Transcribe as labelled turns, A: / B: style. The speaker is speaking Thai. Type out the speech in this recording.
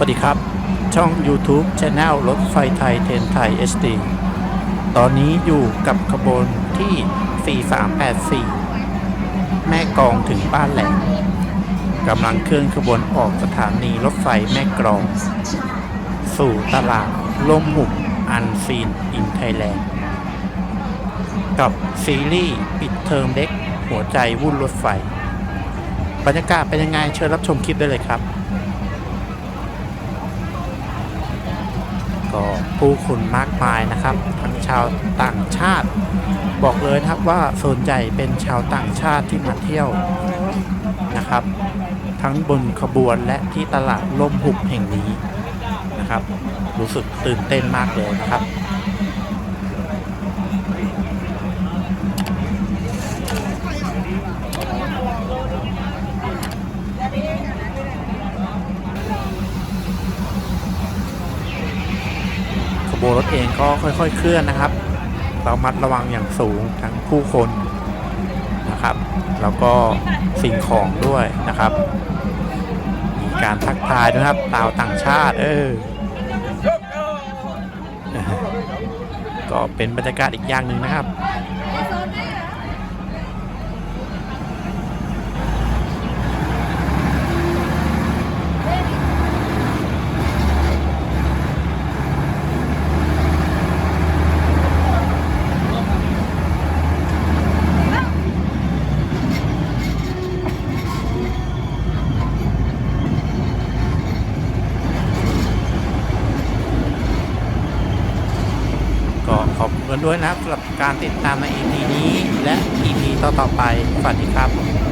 A: สวัสดีครับ ช่อง YouTube Channel รถไฟไทยเทนไทย HD ตอนนี้อยู่กับขบวนที่ 4384 แม่กองถึงบ้านแหลมกำลังเคลื่อนขบวนออกสถานีรถไฟแม่กลอง สู่ตลาดล่มหุบอันซีนอินไทยแลนด์ กับซีรีส์ปิดเทอมเล็กหัวใจวุ่นรถไฟ บรรยากาศเป็นยังไงเชิญรับชมคลิปได้เลยครับ ก็ผู้คนมากมายนะครับทั้งชาวต่างชาติ บอกเลยนะครับว่าส่วนใหญ่เป็นชาวต่างชาติที่มาเที่ยวนะครับ ทั้งบนขบวนและที่ตลาดล่มหุบแห่งนี้นะครับ รู้สึกตื่นเต้นมากเลยนะครับ โบวนรถเองก็ค่อยๆเคลื่อนนะครับ เรามัดระวังอย่างสูงทั้งผู้คนนะครับ แล้วก็สิ่งของด้วยนะครับ มีการทักทายด้วยครับตาวต่างชาติ เออก็เป็นบรรยากาศอีกอย่างหนึ่งนะครับ ก็ข อบคุณด้วยนะครับสำหรับการติดตามใน EP นี้และ EP ต่อๆไปสวัสดีครับ